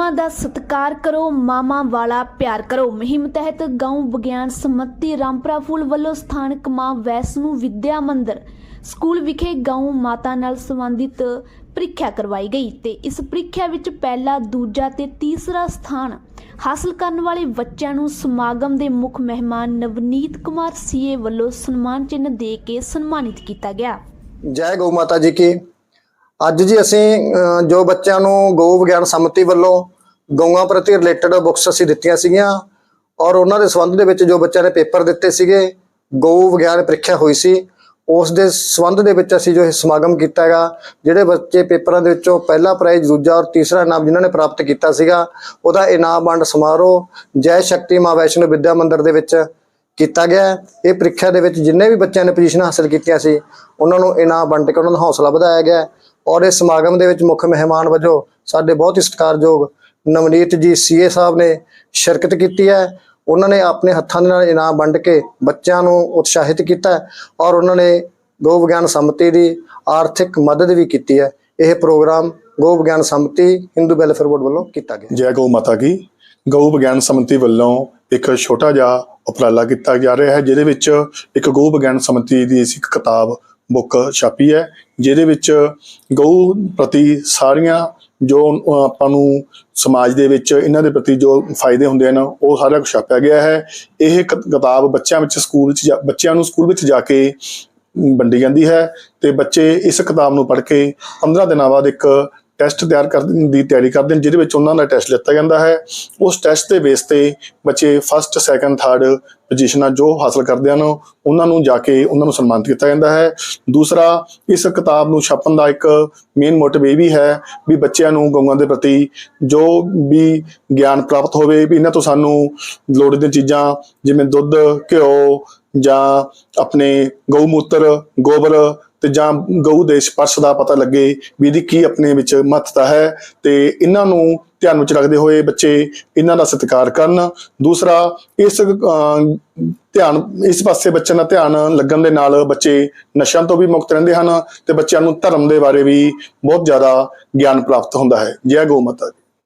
ਗਊਆਂ ਦਾ ਸਤਿਕਾਰ ਕਰੋ ਮਾਮਾ ਵਾਲਾ ਪਿਆਰ ਕਰੋ। ਮੁਹਿੰਮ ਤਹਿਤ ਗਊ ਵਿਗਿਆਨ ਸਮੱਤੀ, ਰਾਮਪੁਰਾ ਫੂਲ ਵੱਲੋਂ ਸਥਾਨਕ ਮਾਂ ਵੈਸ਼ਨੂ ਵਿਦਿਆ ਮੰਦਿਰ, ਸਕੂਲ ਵਿਖੇ ਗਊ ਮਾਤਾ ਨਾਲ ਸੰਬੰਧਿਤ ਪ੍ਰੀਖਿਆ ਕਰਵਾਈ ਗਈ ਤੇ ਇਸ ਪ੍ਰੀਖਿਆ ਵਿੱਚ ਪਹਿਲਾ, ਦੂਜਾ ਤੇ ਤੀਸਰਾ ਸਥਾਨ ਹਾਸਲ ਕਰਨ ਵਾਲੇ ਬੱਚਿਆਂ ਨੂੰ ਸਮਾਗਮ ਦੇ ਮੁੱਖ ਮਹਿਮਾਨ ਨਵਨੀਤ ਕੁਮਾਰ ਸੀਏ ਵੱਲੋਂ ਸਨਮਾਨ ਚਿੰਨ੍ਹ ਦੇ ਕੇ ਸਨਮਾਨਿਤ ਕੀਤਾ ਗਿਆ। ਜੈ ਗਊ ਮਾਤਾ ਜੀ ਕੀ। ਅੱਜ ਜੀ ਅਸੀਂ ਜੋ ਬੱਚਿਆਂ ਨੂੰ ਗਊ ਵਿਗਿਆਨ ਸਮਿਤੀ ਵੱਲੋਂ ਗਊਆਂ ਪ੍ਰਤੀ ਰਿਲੇਟਡ ਬੁੱਕਸ ਅਸੀਂ ਦਿੱਤੀਆਂ ਸੀਗੀਆਂ ਔਰ ਉਹਨਾਂ ਦੇ ਸੰਬੰਧ ਦੇ ਵਿੱਚ ਜੋ ਬੱਚਿਆਂ ਨੇ ਪੇਪਰ ਦਿੱਤੇ ਸੀਗੇ, ਗਊ ਵਿਗਿਆਨ ਪ੍ਰੀਖਿਆ ਹੋਈ ਸੀ, ਉਸ ਦੇ ਸੰਬੰਧ ਦੇ ਵਿੱਚ ਅਸੀਂ ਜੋ ਇਹ ਸਮਾਗਮ ਕੀਤਾ ਹੈਗਾ, ਜਿਹੜੇ ਬੱਚੇ ਪੇਪਰਾਂ ਦੇ ਵਿੱਚੋਂ ਪਹਿਲਾ ਪ੍ਰਾਈਜ਼ ਦੂਜਾ ਔਰ ਤੀਸਰਾ ਇਨਾਮ ਜਿਨ੍ਹਾਂ ਨੇ ਪ੍ਰਾਪਤ ਕੀਤਾ ਸੀਗਾ, ਉਹਦਾ ਇਨਾਮ ਵੰਡ ਸਮਾਰੋਹ ਜੈ ਸ਼ਕਤੀ ਮਾਂ ਵੈਸ਼ਨੋ ਵਿਦਿਆ ਮੰਦਿਰ ਦੇ ਵਿੱਚ ਕੀਤਾ ਗਿਆ ਇਹ ਪ੍ਰੀਖਿਆ ਦੇ ਵਿੱਚ ਜਿੰਨੇ ਵੀ ਬੱਚਿਆਂ ਨੇ ਪੋਜੀਸ਼ਨ ਹਾਸਲ ਕੀਤੀਆਂ ਸੀ, ਉਹਨਾਂ ਨੂੰ ਇਨਾਮ ਵੰਡ ਕੇ ਉਹਨਾਂ ਦਾ ਹੌਸਲਾ ਵਧਾਇਆ ਗਿਆ ਔਰ ਇਸ ਸਮਾਗਮ ਦੇ ਵਿੱਚ ਮੁੱਖ ਮਹਿਮਾਨ ਵਜੋਂ ਸਾਡੇ ਬਹੁਤ ਹੀ ਸਤਿਕਾਰਯੋਗ ਨਵਨੀਤ ਜੀ ਸੀਏ ਸਾਹਿਬ ਨੇ ਸ਼ਿਰਕਤ ਕੀਤੀ ਹੈ। ਉਹਨਾਂ ਨੇ ਆਪਣੇ ਹੱਥਾਂ ਦੇ ਨਾਲ ਇਨਾਮ ਵੰਡ ਕੇ ਬੱਚਿਆਂ ਨੂੰ ਉਤਸ਼ਾਹਿਤ ਕੀਤਾ ਔਰ ਉਹਨਾਂ ਨੇ ਗੋ ਵਿਗਿਆਨ ਸੰਮਤੀ ਦੀ ਆਰਥਿਕ ਮਦਦ ਵੀ ਕੀਤੀ ਹੈ। ਇਹ ਪ੍ਰੋਗਰਾਮ ਗੋ ਵਿਗਿਆਨ ਸੰਮਤੀ ਹਿੰਦੂ ਵੈਲਫੇਅਰ ਬੋਰਡ ਵੱਲੋਂ ਕੀਤਾ ਗਿਆ। ਜੈ ਗਊ ਮਾਤਾ ਕੀ। ਗਊ ਵਿਗਿਆਨ ਸੰਮਤੀ ਵੱਲੋਂ ਇੱਕ ਛੋਟਾ ਜਿਹਾ ਉਪਰਾਲਾ ਕੀਤਾ ਜਾ ਰਿਹਾ ਹੈ, ਜਿਹਦੇ ਵਿੱਚ ਇੱਕ ਗਊ ਵਿਗਿਆਨ ਸੰਮਤੀ ਦੀ ਇੱਕ ਕਿਤਾਬ ਬੁੱਕ ਛਾਪੀ ਹੈ, ਜਿਹਦੇ ਵਿੱਚ ਗਊ ਪ੍ਰਤੀ ਸਾਰੀਆਂ ਜੋ ਆਪਾਂ ਨੂੰ ਸਮਾਜ ਦੇ ਵਿੱਚ ਇਹਨਾਂ ਦੇ ਪ੍ਰਤੀ ਜੋ ਫਾਇਦੇ ਹੁੰਦੇ ਹਨ, ਉਹ ਸਾਰਾ ਕੁਝ ਛਾਪਿਆ ਗਿਆ ਹੈ। ਇਹ ਕ- ਕਿਤਾਬ ਬੱਚਿਆਂ ਵਿੱਚ ਸਕੂਲ ਵਿੱਚ ਜਾ- ਬੱਚਿਆਂ ਨੂੰ ਸਕੂਲ ਵਿੱਚ ਜਾ ਕੇ ਵੰਡੀ ਜਾਂਦੀ ਹੈ ਤੇ ਬੱਚੇ ਇਸ ਕਿਤਾਬ ਨੂੰ ਪੜ੍ਹ ਕੇ 15 ਦਿਨਾਂ ਬਾਅਦ ਇੱਕ ਟੈਸਟ ਤਿਆਰ ਕਰਨ ਦੀ ਤਿਆਰੀ ਕਰਦੇ ਨੇ ਜਿਹਦੇ ਵਿੱਚ ਉਹਨਾਂ ਦਾ ਟੈਸਟ ਲਿੱਤਾ ਜਾਂਦਾ ਹੈ। ਉਸ ਟੈਸਟ ਦੇ ਬੇਸ ਤੇ ਬੱਚੇ ਫਸਟ ਸੈਕੰਡ ਥਰਡ ਪੋਜੀਸ਼ਨਾਂ ਜੋ ਹਾਸਲ ਕਰਦੇ ਹਨ ਉਹਨਾਂ ਨੂੰ ਜਾ ਕੇ ਉਹਨਾਂ ਨੂੰ ਸਨਮਾਨਿਤ ਕੀਤਾ ਜਾਂਦਾ ਹੈ। ਦੂਸਰਾ, ਇਸ ਕਿਤਾਬ ਨੂੰ ਛਾਪਣ ਦਾ ਇੱਕ ਮੇਨ ਮੋਟਿਵ ਇਹ ਵੀ ਹੈ ਵੀ ਬੱਚਿਆਂ ਨੂੰ ਗਊਆਂ ਦੇ ਪ੍ਰਤੀ ਜੋ ਵੀ ਗਿਆਨ ਪ੍ਰਾਪਤ ਹੋਵੇ, ਵੀ ਇਹਨਾਂ ਤੋਂ ਸਾਨੂੰ ਲੋੜ ਚੀਜ਼ਾਂ, ਜਿਵੇਂ ਦੁੱਧ, ਘਿਓ ਜਾਂ ਆਪਣੇ ਗਊ ਮੂਤਰ, ਗੋਬਰ ਤੇ ਜਾਂ ਗਊ ਦੇ ਸਪਰਸ਼ ਦਾ ਪਤਾ ਲੱਗੇ ਵੀ ਇਹਦੀ ਕੀ ਆਪਣੇ ਵਿੱਚ ਮਹੱਤਤਾ ਹੈ ਤੇ ਇਹਨਾਂ ਨੂੰ ਧਿਆਨ ਵਿੱਚ ਰੱਖਦੇ ਹੋਏ ਬੱਚੇ ਇਹਨਾਂ ਦਾ ਸਤਿਕਾਰ ਕਰਨ। ਦੂਸਰਾ, ਇਸ ਧਿਆਨ, ਇਸ ਪਾਸੇ ਬੱਚਿਆਂ ਦਾ ਧਿਆਨ ਲੱਗਣ ਦੇ ਨਾਲ ਬੱਚੇ ਨਸ਼ਿਆਂ ਤੋਂ ਵੀ ਮੁਕਤ ਰਹਿੰਦੇ ਹਨ ਤੇ ਬੱਚਿਆਂ ਨੂੰ ਧਰਮ ਦੇ ਬਾਰੇ ਵੀ ਬਹੁਤ ਜ਼ਿਆਦਾ ਗਿਆਨ ਪ੍ਰਾਪਤ ਹੁੰਦਾ ਹੈ। ਜੈ ਗੋ ਮਾਤਾ